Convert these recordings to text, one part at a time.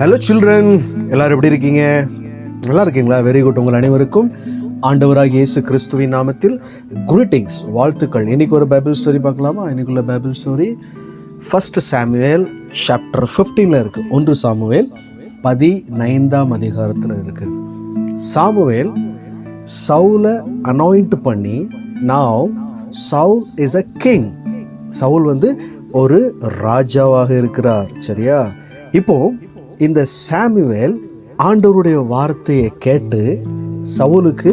Hello children எல்லாரும் எப்படி இருக்கீங்க? நல்லா இருக்கீங்களா? வெரி குட் உங்கள் அனைவருக்கும் ஆண்டவராக இயேசு கிறிஸ்துவின் நாமத்தில் குரீட்டிங்ஸ் வாழ்த்துக்கள். இன்னைக்கு ஒரு பைபிள் ஸ்டோரி பார்க்கலாமா? இன்னைக்குள்ள Bible story first Samuel chapter ஃபிஃப்டீனில் இருக்குது ஒன்று சாமுவேல் பதினைந்தாம் அதிகாரத்தில் இருக்குது சாமுவேல் சவுலை அனாயிண்ட் பண்ணி now Saul is a king Saul வந்து ஒரு ராஜாவாக இருக்கிறார். சரியா? இப்போது இந்த சாமுவேல் ஆண்டவருடைய வார்த்தையை கேட்டு சவுலுக்கு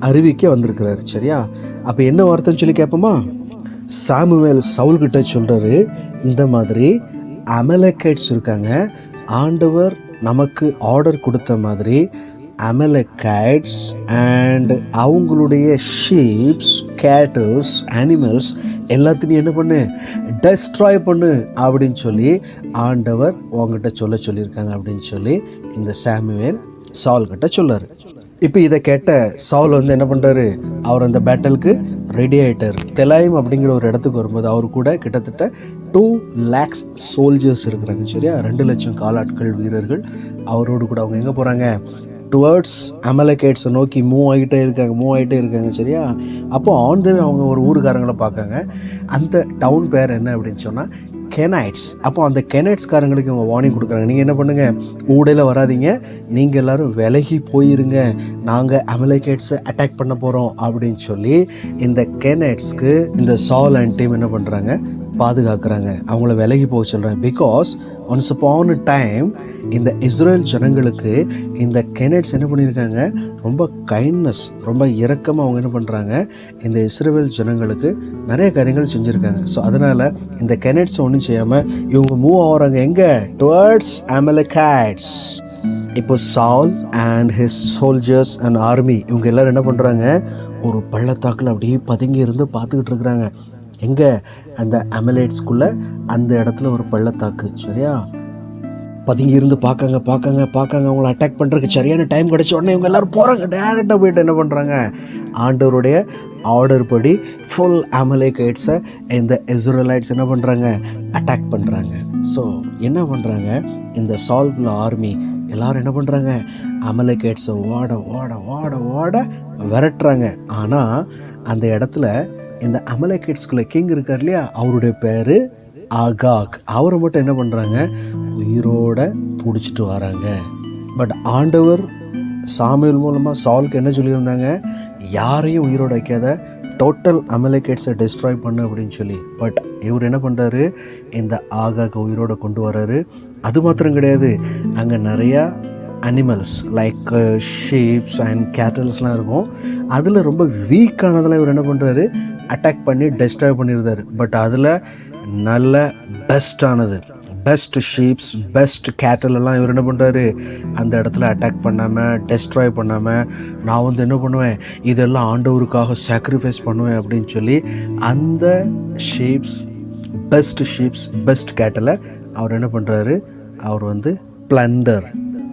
அறிவிக்க வந்திருக்கிறார் சரியா? அப்போ என்ன வார்த்தைன்னு சொல்லி கேட்போமா சாமுவேல் சவுல்கிட்ட சொல்கிறாரு இந்த மாதிரி அமலக்கைட்ஸ் இருக்காங்க ஆண்டவர் நமக்கு ஆர்டர் கொடுத்த மாதிரி அமலக்கைட்ஸ் அண்ட் அவங்களுடைய ஷீப்ஸ் கேட்டல்ஸ் அனிமல்ஸ் எல்லாத்தையும் என்ன பண்ணு? டெஸ்ட்ராய் பண்ணு அப்படின்னு சொல்லி ஆண்டவர் உங்ககிட்ட சொல்ல சொல்லியிருக்காங்க அப்படின்னு சொல்லி இந்த சாமுவேல் சால் கிட்ட சொல்லாரு இப்போ இதை கேட்ட சால் வந்து என்ன பண்ணுறாரு அவர் அந்த பேட்டலுக்கு ரெடி ஆகிட்டார் தெலாயம் அப்படிங்கிற ஒரு இடத்துக்கு வரும்போது அவர் கூட கிட்டத்தட்ட டூ லேக்ஸ் சோல்ஜர்ஸ் இருக்கிறாங்க சரியா? ரெண்டு லட்சம் காலாட்கள் வீரர்கள். அவரோடு கூட அவங்க எங்கே போகிறாங்க டுவர்ட்ஸ் அமலகேட்ஸை நோக்கி மூவ் ஆகிட்டே இருக்காங்க மூவ் ஆகிட்டே இருக்காங்க சரியா? அப்போ ஆன் த அவங்க ஒரு ஊருக்காரங்களை பார்க்காங்க. அந்த டவுன் பேர் என்ன அப்படின்னு சொன்னால் கெனைட்ஸ் அப்போ அந்த கெனைட்ஸ்காரங்களுக்கு இவங்க வார்னிங் கொடுக்குறாங்க. நீங்கள் என்ன பண்ணுங்கள் ஊடையில் வராதீங்க. நீங்கள் எல்லாரும் விலகி போயிருங்க. நாங்கள் அமலகேட்ஸை அட்டாக் பண்ண போகிறோம் அப்படின்னு சொல்லி இந்த கெனைட்ஸ்க்கு இந்த சால் அண்ட் டீம் என்ன பண்ணுறாங்க பாதுகாக்கிறாங்க. அவங்கள விலகி போக சொல்கிறாங்க பிகாஸ் ஒன்ஸ் அப்பான் டைம் இந்த இஸ்ரேல் ஜனங்களுக்கு இந்த கெனட்ஸ் என்ன பண்ணியிருக்காங்க? ரொம்ப கைண்ட்னஸ் ரொம்ப இரக்கமாக அவங்க என்ன பண்ணுறாங்க இந்த இஸ்ரேல் ஜனங்களுக்கு நிறைய காரியங்கள் செஞ்சுருக்காங்க. ஸோ அதனால் இந்த கெனட்ஸ் ஒன்றும் செய்யாமல் இவங்க மூவ் ஆகுறாங்க எங்கே? டுவர்ட்ஸ் அமலகேட்ஸ் இப்போ Saul and his soldiers and army இவங்க எல்லோரும் என்ன பண்ணுறாங்க ஒரு பள்ளத்தாக்கில் அப்படியே பதுங்கி இருந்து பார்த்துக்கிட்டு இருக்கிறாங்க. எங்கே? அந்த அமலேட்ஸ்குள்ளே அந்த இடத்துல ஒரு பள்ளத்தாக்கு சரியா? பதுங்கி இருந்து பார்க்காங்க பார்க்காங்க பார்க்காங்க அவங்கள அட்டாக் பண்ணுறதுக்கு சரியான டைம் கிடச்ச உடனே இவங்க எல்லாரும் போகிறாங்க டேரெக்டாக போயிட்டு என்ன பண்ணுறாங்க ஆண்டவருடைய ஆர்டர் படி ஃபுல் அமலேகைட்ஸை இந்த இஸ்ரேலைட்ஸ் என்ன பண்ணுறாங்க அட்டாக் பண்ணுறாங்க ஸோ என்ன பண்ணுறாங்க இந்த சால்வ்ல ஆர்மி எல்லாரும் என்ன பண்ணுறாங்க அமலேகைட்ஸை ஓட ஓட ஓட ஓட விரட்டுறாங்க. ஆனால் அந்த இடத்துல இந்த அமலகேட்ஸ்குள்ள கிங் இருக்கார் இல்லையா? அவருடைய பேர் ஆகாக். அவரை மட்டும் என்ன பண்ணுறாங்க உயிரோட பிடிச்சிட்டு வராங்க. பட் ஆண்டவர் சாமியல் மூலமாக சால்க்கு என்ன சொல்லியிருந்தாங்க? யாரையும் உயிரோட வைக்காத டோட்டல் அமலகேட்ஸை டிஸ்ட்ராய் பண்ணு அப்படின்னு சொல்லி. பட் இவர் என்ன பண்ணுறாரு இந்த ஆகாக உயிரோட கொண்டு வர்றாரு அது மாத்திரம் கிடையாது. அங்கே நிறையா அனிமல்ஸ் லைக் ஷீப்ஸ் அண்ட் கேட்டல்ஸ்லாம் இருக்கும். அதில் ரொம்ப வீக்கானதில் இவர் என்ன பண்ணுறாரு அட்டாக் பண்ணி டெஸ்ட்ராய் பண்ணியிருந்தார் பட் அதில் நல்ல பெஸ்ட்டானது பெஸ்ட் ஷீப்ஸ் பெஸ்ட் கேட்டல் எல்லாம் இவர் என்ன பண்ணுறாரு அந்த இடத்துல அட்டாக் பண்ணாமல் டெஸ்ட்ராய் பண்ணாமல் நான் வந்து என்ன பண்ணுவேன்? இதெல்லாம் ஆண்டவருக்காக சாக்ரிஃபைஸ் பண்ணுவேன் அப்படின்னு சொல்லி அந்த ஷீப்ஸ் பெஸ்ட் ஷீப்ஸ் பெஸ்ட் கேட்டலை அவர் என்ன பண்ணுறாரு அவர் வந்து பிளண்டர்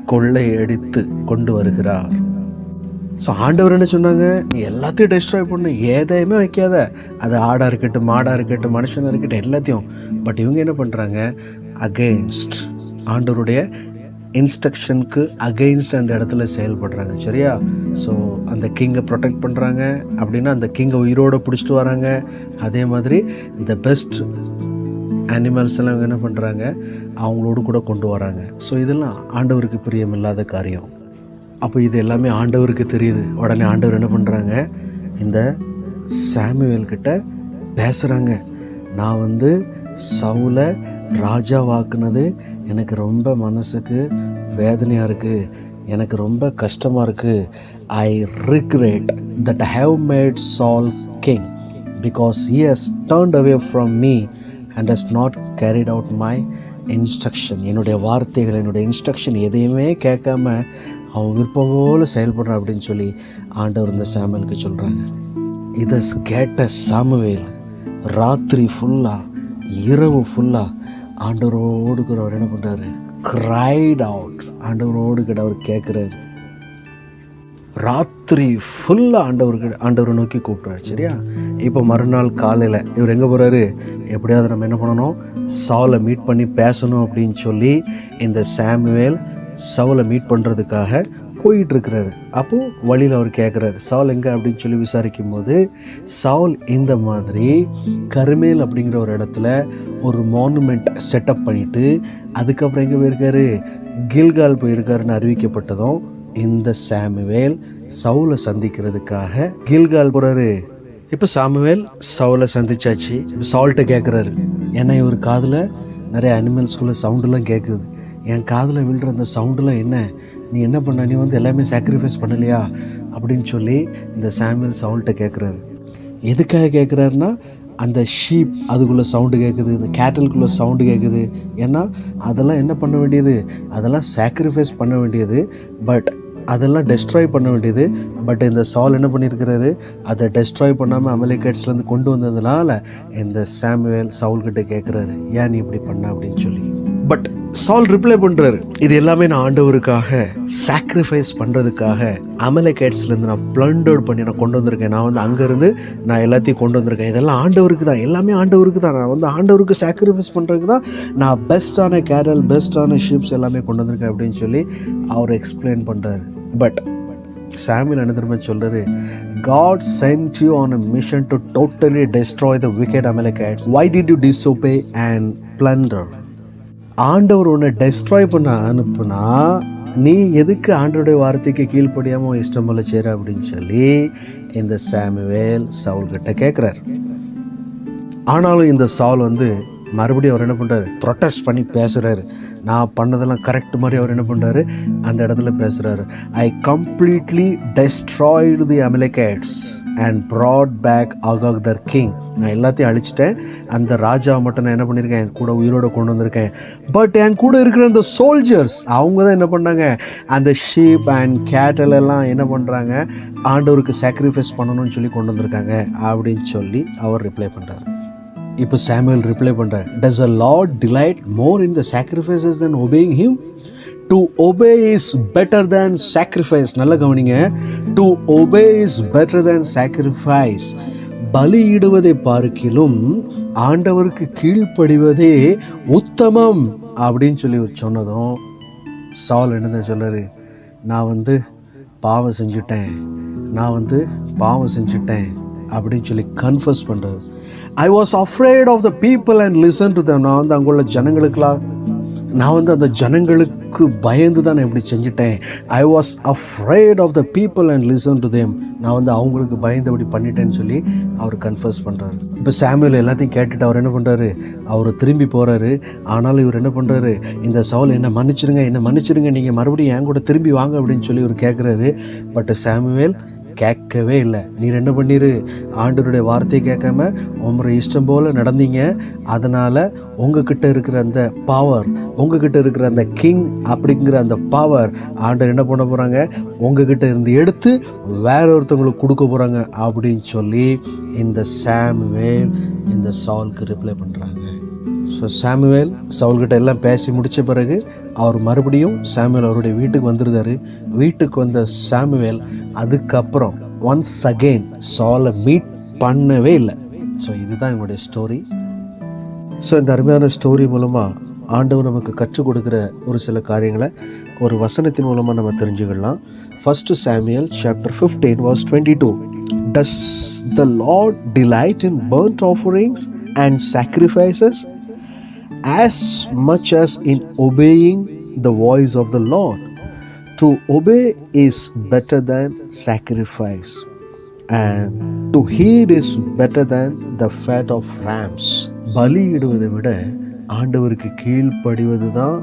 கொள்ளை அடித்து கொண்டு வருகிறார். ஸோ ஆண்டவர் என்ன சொன்னாங்க? நீ எல்லாத்தையும் டெஸ்ட்ராய் பண்ணு. எதையுமே வைக்காத. அது ஆடாக இருக்கட்டும் மாடாக இருக்கட்டும் மனுஷனாக இருக்கட்டும் எல்லாத்தையும். பட் இவங்க என்ன பண்ணுறாங்க அகெயின்ஸ்ட் ஆண்டவருடைய இன்ஸ்ட்ரக்ஷனுக்கு அகெயின்ஸ்ட் அந்த இடத்துல செயல்படுறாங்க. சரியா? ஸோ அந்த கிங்கை ப்ரொடெக்ட் பண்ணுறாங்க அப்படின்னா அந்த கிங்கை உயிரோடு பிடிச்சிட்டு வராங்க. அதே மாதிரி இந்த பெஸ்ட் அனிமல்ஸ் எல்லாம் இவங்க என்ன பண்ணுறாங்க அவங்களோடு கூட கொண்டு வராங்க. ஸோ இதெல்லாம் ஆண்டவருக்கு பிரியமில்லாத காரியம். அப்போ இது எல்லாமே ஆண்டவருக்கு தெரியுது. உடனே ஆண்டவர் என்ன பண்ணுறாங்க இந்த சாமுவேல் கிட்ட பேசுகிறாங்க நான் வந்து சவுலை ராஜாவாக்குனது எனக்கு ரொம்ப மனசுக்கு வேதனையாக இருக்குது எனக்கு ரொம்ப கஷ்டமாக இருக்குது I regret that have made Saul king because he has turned away from me and has not carried out my instruction என்னுடைய வார்த்தைகள் என்னுடைய இன்ஸ்ட்ரக்ஷன் எதையுமே கேட்காம அவன் விருப்பம் போல் செயல்படுறான் அப்படின்னு சொல்லி ஆண்டவர் இந்த சாமுவேலுக்கு சொல்கிறாங்க இதை கேட்ட சாமுவேல் ராத்திரி ஃபுல்லாக இரவு ஃபுல்லாக ஆண்டவரோடு கூட அவர் என்ன பண்ணுறாரு கிரைட் அவுட் ஆண்டவரோடு கூட அவர் கேட்குறாரு. ராத்திரி ஃபுல்லாக ஆண்டவருக்கு ஆண்டவரை நோக்கி கூப்பிட்றாரு சரியா? இப்போ மறுநாள் காலையில் இவர் எங்கே போகிறாரு எப்படியாவது நம்ம என்ன பண்ணணும்? சாலை மீட் பண்ணி பேசணும் அப்படின்னு சொல்லி இந்த சாமுவேல் சவுலை மீட் பண்ணுறதுக்காக போயிட்டுருக்கிறாரு. அப்போது வழியில் அவர் கேட்குறாரு சால் எங்கே? அப்படின்னு சொல்லி விசாரிக்கும் போது சால் இந்த மாதிரி கருமேல் அப்படிங்கிற ஒரு இடத்துல ஒரு மானுமெண்ட் செட்டப் பண்ணிவிட்டு அதுக்கப்புறம் எங்கே போயிருக்காரு? கில்கால் போயிருக்காருன்னு அறிவிக்கப்பட்டதும் இந்த சாமுவேல் சவுலை சந்திக்கிறதுக்காக கில்கால் போகிறாரு இப்போ சாமுவேல் சவுலை சந்திச்சாச்சு. இப்போ சவுல்கிட்ட கேட்குறாரு ஏன்னா இவர் காதில் நிறைய அனிமல்ஸ்குள்ளே சவுண்டெல்லாம் கேட்குது என் காதில் விழுற அந்த சவுண்டெலாம் என்ன? நீ என்ன பண்ண? நீ வந்து எல்லாமே சாக்ரிஃபைஸ் பண்ணலையா? அப்படின்னு சொல்லி இந்த சாமியல் சவுல்கிட்ட கேட்குறாரு எதுக்காக கேட்குறாருன்னா அந்த ஷீப் அதுக்குள்ளே சவுண்டு கேட்குது இந்த கேட்டலுக்குள்ளே சவுண்டு கேட்குது ஏன்னா அதெல்லாம் என்ன பண்ண வேண்டியது? அதெல்லாம் சாக்ரிஃபைஸ் பண்ண வேண்டியது. பட் அதெல்லாம் டெஸ்ட்ராய் பண்ண வேண்டியது. பட் இந்த சால் என்ன பண்ணியிருக்கிறாரு அதை டெஸ்ட்ராய் பண்ணாமல் அமெரிக்கேட்ஸ்லேருந்து கொண்டு வந்ததுனால இந்த சாமுவேல் சவுல்கிட்ட கேட்குறாரு ஏன் நீ இப்படி பண்ண? அப்படின்னு சொல்லி. பட் சால் ரிப்ளை பண்ணுறாரு இது எல்லாமே நான் ஆண்டவருக்காக சாக்ரிஃபைஸ் பண்ணுறதுக்காக அமலகேட்ஸ்லேருந்து நான் பிளண்டர்ட் பண்ணி நான் கொண்டு வந்திருக்கேன். நான் வந்து அங்கேருந்து நான் எல்லாத்தையும் கொண்டு வந்திருக்கேன். இதெல்லாம் ஆண்டவருக்கு தான் எல்லாமே ஆண்டவருக்கு தான். நான் வந்து ஆண்டவருக்கு சாக்ரிஃபைஸ் பண்ணுறதுக்கு தான் நான் பெஸ்ட்டான கேரல் பெஸ்ட்டான ஷிப்ஸ் எல்லாமே கொண்டு வந்திருக்கேன் அப்படின்னு சொல்லி அவர் எக்ஸ்பிளைன் பண்ணுறாரு பட் சாமியில் என்ன திரும்ப God sent you on a mission mission totally destroy the wicked wicked Amalekites. Did you you and and? ஆண்டவர் உன்னை டெஸ்ட்ராய் பண்ண அனுப்புனா நீ எதுக்கு ஆண்டவருடைய வார்த்தைக்கு கீழ்ப்படியாமல் இஷ்டம் போல சேர அப்படின்னு சொல்லி இந்த சாமுவேல் சவுல்கிட்ட கேட்குறாரு ஆனாலும் இந்த சவுல் வந்து மறுபடியும் அவர் என்ன பண்ணுறாரு ப்ரொட்டஸ்ட் பண்ணி பேசுகிறாரு நான் பண்ணதெல்லாம் கரெக்ட் மாதிரி அவர் என்ன பண்ணுறாரு அந்த இடத்துல பேசுகிறாரு I completely destroyed the Amalekites and brought back Agag the king நான் எல்லாத்தையும் அழிச்சிட்டேன். அந்த ராஜா மட்டும் நான் என்ன பண்ணியிருக்கேன் என் கூட உயிரோடு கொண்டு வந்திருக்கேன். பட் என் கூட இருக்கிற அந்த சோல்ஜர்ஸ் அவங்க தான் என்ன பண்ணாங்க? அந்த ஷீப் அண்ட் கேட்டல் எல்லாம் என்ன பண்ணுறாங்க ஆண்டவருக்கு சாக்ரிஃபைஸ் பண்ணணும்னு சொல்லி கொண்டு வந்திருக்காங்க. அப்படின்னு சொல்லி அவர் ரிப்ளை பண்ணுறாரு இப்போ சாமுவேல் ரிப்ளை பண்ணுறார் does a Lord delight more in the sacrifices than obeying him to obey is better than sacrifice நல்லா கவனிங்க. To obey is better than sacrifice பலியிடுவதை பார்க்கிலும் ஆண்டவருக்கு கீழ்ப்படிவதே உத்தமம் அப்படின்னு சொல்லி சொன்னதும் சால் என்னதான் சொல்றாரு? நான் வந்து பாவம் செஞ்சுட்டேன். நான் வந்து பாவம் செஞ்சுட்டேன் அப்படின்னு சொல்லி கன்ஃபர்ஸ் பண்ணுறது I was afraid of the people and listen to them நான் வந்து அங்குள்ள ஜனங்களுக்கெல்லாம் நான் வந்து அந்த ஜனங்களுக்கு பயந்து தான் நான் இப்படி செஞ்சுட்டேன். I was afraid of the people and listen to them நான் வந்து அவங்களுக்கு பயந்து அப்படி பண்ணிட்டேன்னு சொல்லி அவர் கன்ஃபர்ஸ் பண்ணுறாரு இப்போ சாமுவேல் எல்லாத்தையும் கேட்டுட்டு அவர் என்ன பண்ணுறாரு அவர் திரும்பி போகிறாரு ஆனாலும் இவர் என்ன பண்ணுறாரு இந்த சவுல் என்ன மன்னிச்சிருங்க என்ன மன்னிச்சிருங்க நீங்கள் மறுபடியும் என் கூட திரும்பி வாங்க அப்படின்னு சொல்லி இவர் கேட்குறாரு பட் சாமுவேல் கேட்கவே இல்லை. நீ என்ன பண்ணிரு. ஆண்டவருடைய வார்த்தையை கேட்காம உமரை இஷ்டம் போல் நடந்தீங்க. அதனால் உங்ககிட்ட இருக்கிற அந்த பவர் உங்ககிட்ட இருக்கிற அந்த கிங் அப்படிங்கிற அந்த பவர் ஆண்டவர் என்ன பண்ண போகிறாங்க உங்ககிட்ட இருந்து எடுத்து வேற ஒருத்தவங்களுக்கு கொடுக்க போகிறாங்க அப்படின்னு சொல்லி இந்த சாமுவேல் இந்த சால்க்கு ரிப்ளை பண்ணுறாங்க ஸோ சாமுவேல் சவுல்கிட்ட எல்லாம் பேசி முடித்த பிறகு அவர் மறுபடியும் சாமுவேல் அவருடைய வீட்டுக்கு வந்துருந்தாரு. வீட்டுக்கு வந்த சாமுவேல் அதுக்கப்புறம் ஒன்ஸ் அகெயின் சாலை மீட் பண்ணவே இல்லை. ஸோ இதுதான் எங்களுடைய ஸ்டோரி ஸோ இந்த அருமையான ஸ்டோரி மூலமாக ஆண்டவர் நமக்கு கற்றுக் கொடுக்குற ஒரு சில காரியங்களை ஒரு வசனத்தின் மூலமாக நம்ம தெரிஞ்சுக்கலாம். First Samuel chapter fifteen verse twenty two does the Lord delight in burnt offerings and sacrifices as much as in obeying the voice of the Lord. To obey is better than sacrifice, and to heed is better than the fat of rams. பலியிடுவதை விட ஆண்டவருக்கு கீழ்ப்படிவது தான்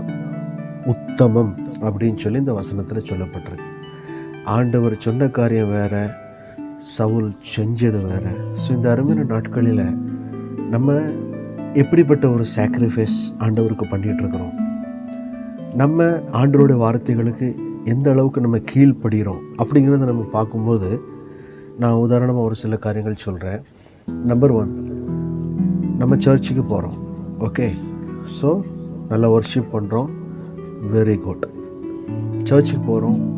உத்தமம் அப்படின்னு சொல்லி இந்த வசனத்தில் சொல்லப்பட்டிருக்கு ஆண்டவர் சொன்ன காரியம் வேற சவுல் செஞ்சது வேற ஸோ இந்த அருமையான நாட்களில் நம்ம எப்படிப்பட்ட ஒரு சாக்ரிஃபைஸ் ஆண்டவருக்கு பண்ணிகிட்ருக்குறோம் நம்ம ஆண்டவருடைய வார்த்தைகளுக்கு எந்த அளவுக்கு நம்ம கீழ்ப்படுகிறோம்? அப்படிங்கிறத நம்ம பார்க்கும்போது நான் உதாரணமாக ஒரு சில காரியங்கள் சொல்கிறேன் நம்பர் ஒன் நம்ம சர்ச்சுக்கு போகிறோம் ஓகே ஸோ நல்லா ஒர்ஷிப் பண்ணுறோம் வெரி குட் சர்ச்சுக்கு போகிறோம்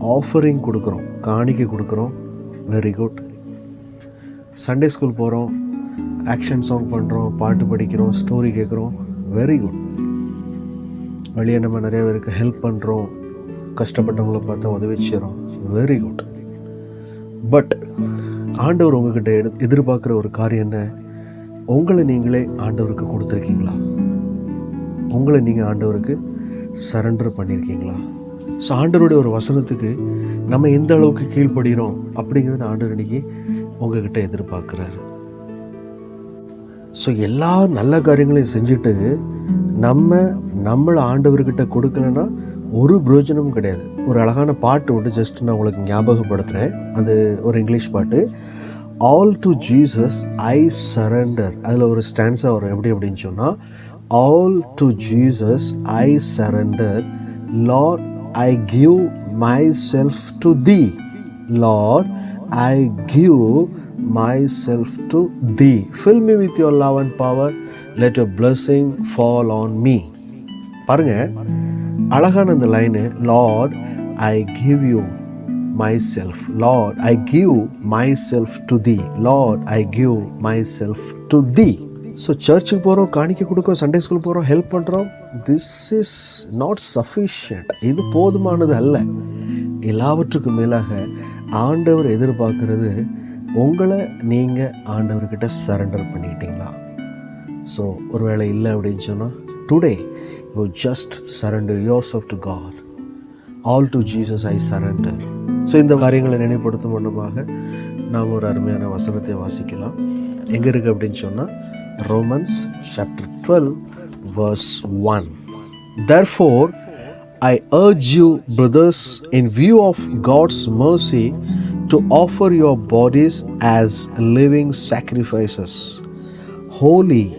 ஆஃபரிங் கொடுக்குறோம். காணிக்கை கொடுக்குறோம். வெரி குட் சண்டே ஸ்கூல் போகிறோம் ஆக்ஷன் சாங் பண்ணுறோம் பாட்டு படிக்கிறோம் ஸ்டோரி கேட்குறோம் வெரி குட் வெளியே நம்ம நிறைய பேருக்கு ஹெல்ப் பண்ணுறோம் கஷ்டப்பட்டவங்கள பார்த்தா உதவி செய்கிறோம் வெரி குட் பட் ஆண்டவர் உங்ககிட்ட எடு எதிர்பார்க்குற ஒரு காரியம் என்ன? உங்களை நீங்களே ஆண்டவருக்கு கொடுத்துருக்கீங்களா? உங்களை நீங்கள் ஆண்டவருக்கு சரண்டர் பண்ணியிருக்கீங்களா ஸோ ஆண்டவருடைய ஒரு வசனத்துக்கு நம்ம எந்த அளவுக்கு கீழ்ப்படுகிறோம் அப்படிங்கிறது ஆண்டவர் இன்றைக்கி உங்ககிட்ட எதிர்பார்க்குறாரு. ஸோ எல்லா நல்ல காரியங்களையும் செஞ்சுட்டு நம்ம நம்மளை ஆண்டவர்கிட்ட கொடுக்கலன்னா ஒரு பிரயோஜனமும் கிடையாது. ஒரு அழகான பாட்டு உண்டு ஜஸ்ட் நான் உங்களுக்கு ஞாபகப்படுத்துகிறேன் அது ஒரு இங்கிலீஷ் பாட்டு. All to Jesus I surrender அதில் ஒரு ஸ்டான்ஸாக வரும் எப்படி அப்படின்னு சொன்னால் all to Jesus I surrender Lord I give myself to the Lord I give myself to the fill me with your love and power let your blessing fall on me பாருங்க. அழகான இந்த line Lord I give you myself Lord I give myself to the Lord I give myself to the so சர்ச்சுக்கு போகிறோம் காணிக்க கொடுக்கோம் Sunday school போகிறோம் help பண்ணுறோம் this is not sufficient இது போதுமானது அல்ல. எல்லாவற்றுக்கும் மேலாக ஆண்டவர் எதிர்பார்க்கறது உங்களை நீங்கள் ஆண்டவர்கிட்ட சரண்டர் பண்ணிக்கிட்டீங்களா ஸோ ஒருவேளை இல்லை அப்படின்னு சொன்னால் today you just surrender yourself to God all to Jesus I surrender so இந்த காரியங்களை நினைப்படுத்தும் மூலமாக நாம் ஒரு அருமையான வசனத்தை வாசிக்கலாம். எங்கே இருக்குது அப்படின்னு சொன்னால் Romans chapter twelve verse one therefore I urge you brothers in view of God's mercy to offer your bodies as living sacrifices, holy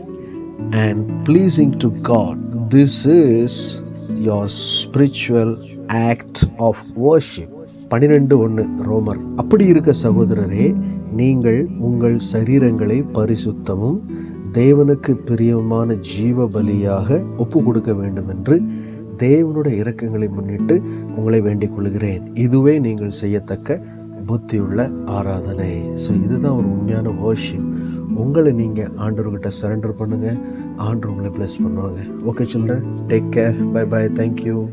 and pleasing to God. This is your spiritual act of worship. பனிரெண்டு ஒன்று ரோமர் அப்படி இருக்க சகோதரரே நீங்கள் உங்கள் சரீரங்களை பரிசுத்தமும் தேவனுக்கு பிரியமான ஜீவ பலியாக ஒப்பு கொடுக்க வேண்டும் என்று தேவனுடைய இறக்கங்களை முன்னிட்டு உங்களை வேண்டிக் கொள்கிறேன் இதுவே நீங்கள் செய்யத்தக்க புத்தியுள்ள ஆராதனை. ஸோ இதுதான் ஒரு உண்மையான worship. உங்களை நீங்கள் ஆண்டவர்கிட்ட சரண்டர் பண்ணுங்கள் ஆண்டவர் உங்களை ப்ளஸ் பண்ணுவாங்க. Okay children take care bye bye thank you